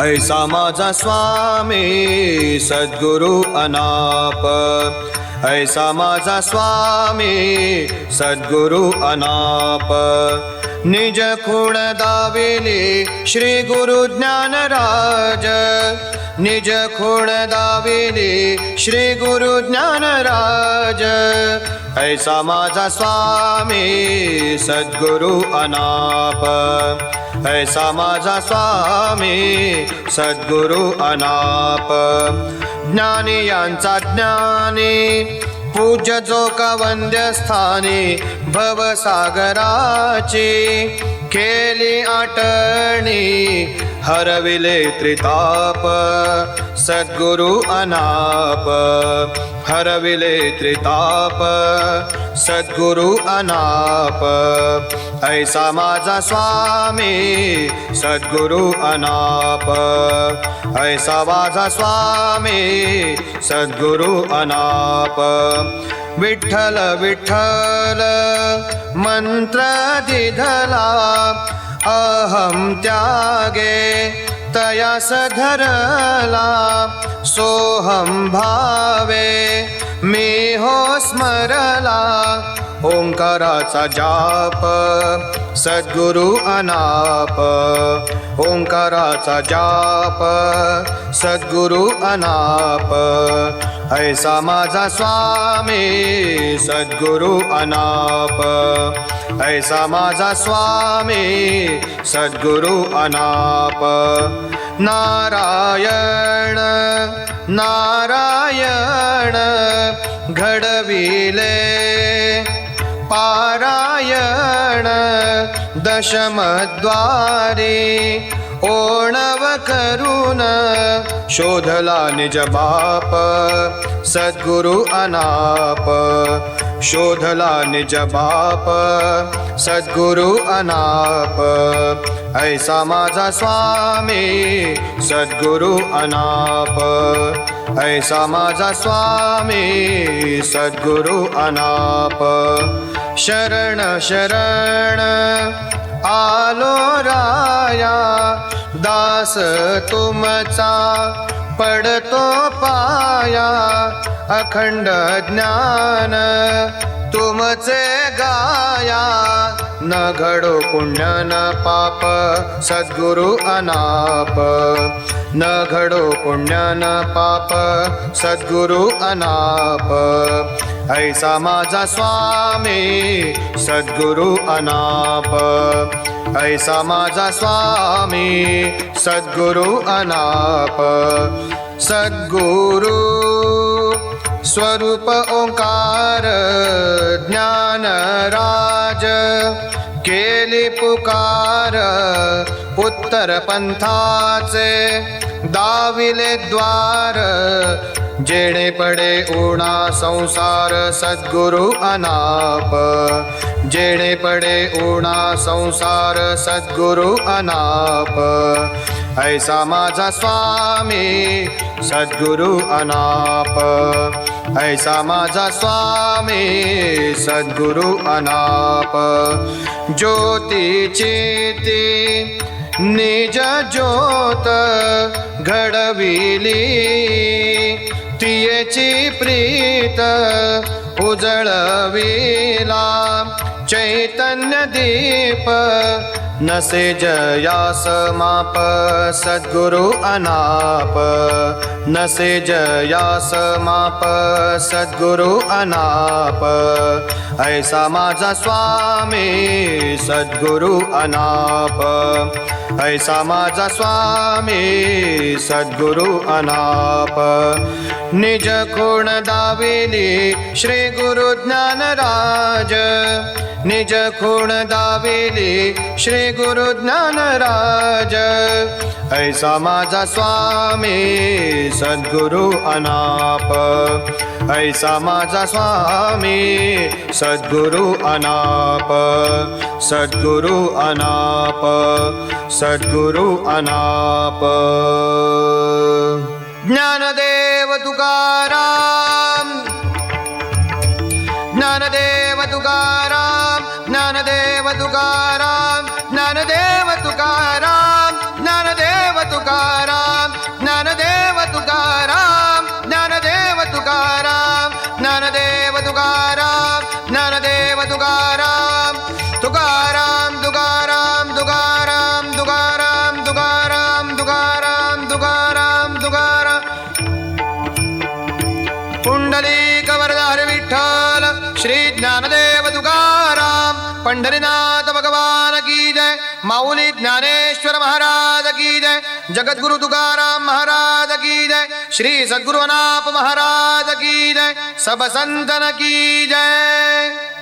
ऐसा माझा स्वामी सद्गुरु अनाप। ऐसा माझा स्वामी सद्गुरु अनाप। निज खूण दाविली श्री गुरु ज्ञानराज। निज खूण दाविली श्री गुरु ज्ञानराज ऐसा माझा स्वामी सद्गुरु अनाप. ऐसा माझा स्वामी सद्गुरु अनाप. ज्ञानी यांचा ज्ञानी पूज्य जो का वंद्यस्थानी भवसागराची केली आटणी हरविले त्रिताप सद्गुरु अनाप। हरविले त्रिताप सद्गुरु अनाप। ऐसा माझा स्वामी सद्गुरु अनाप। ऐसा माझा स्वामी सद्गुरु अनाप। विठ्ठल विठ्ठल मंत्र दिधला। अहम त्यागे तया धरला सोहम भावे मी हो स्मरला ओंकाराचा जाप सद्गुरु अनाप ओंकाराचा जाप सद्गुरु अनाप ऐसा माझा स्वामी सद्गुरु अनाप. ऐसा माझा स्वामी सद्गुरु अनाप. नारायण नारायण घडविले. पारायण दशमद्वारी. ओणव करून शोधला निज बाप सद्गुरु अनाप। शोधला निज बाप सद्गुरु अनाप। ऐसा माझा स्वामी सद्गुरु अनाप। ऐसा माझा स्वामी सद्गुरु अनाप। शरण शरण आलो राया दास तुमचा पडतो पाया अखंड ज्ञान तुमचे गाया न घडो पुण्य न पाप सद्गुरु अनाप. न घडो पुण्य न पाप सद्गुरु अनाप. ऐसा माझा स्वामी सद्गुरु अनाप. ऐसा माझा स्वामी सद्गुरु अनाप. सद्गुरु स्वरूप ओंकार ज्ञान राज केली पुकार उत्तर पंथाचे दाविले द्वार जेणे पडे उणा संसार सद्गुरु अनाप जेणे पडे उणा संसार सद्गुरु अनाप ऐसा माझा स्वामी सद्गुरु अनाप ऐसा माझा स्वामी सद्गुरु अनाप ज्योतीची निज ज्योत घडविली. तियेची प्रीत उजळविला. चैतन्य दीप नसे जयास माप सद्गुरु अनाप। नसे जयास माप सद्गुरु अनाप। ऐसा माझा स्वामी सद्गुरु अनाप। ऐसा माझा स्वामी सद्गुरु अनाप। निज खूण दाविली श्री गुरु ज्ञानराज। निज खूण दाविली श्री गुरु ज्ञानराज ऐसा माझा स्वामी सद्गुरु अनाप। ऐसा माझा स्वामी सद्गुरु अनाप। सद्गुरु अनाप। सद्गुरु अनाप। ज्ञानदेव तुकारा ज्ञानदेव तुकाराम ज्ञानदेव तुकाराम ज्ञानदेव तुकाराम तुकाराम ज्ञानदेव तुकाराम ज्ञानदेव तुकाराम ज्ञानदेव तुकाराम ज्ञानदेव तुकाराम तुकाराम तुकाराम तुकाराम तुकाराम तुकाराम तुकाराम तुकाराम तुकाराम पुंडलिक वरदार माऊली ज्ञानेश्वर महाराज की जय जगद्गुरु तुकाराम महाराज की जय श्री सद्गुरुनाथ महाराज की जय सब संतन की जय।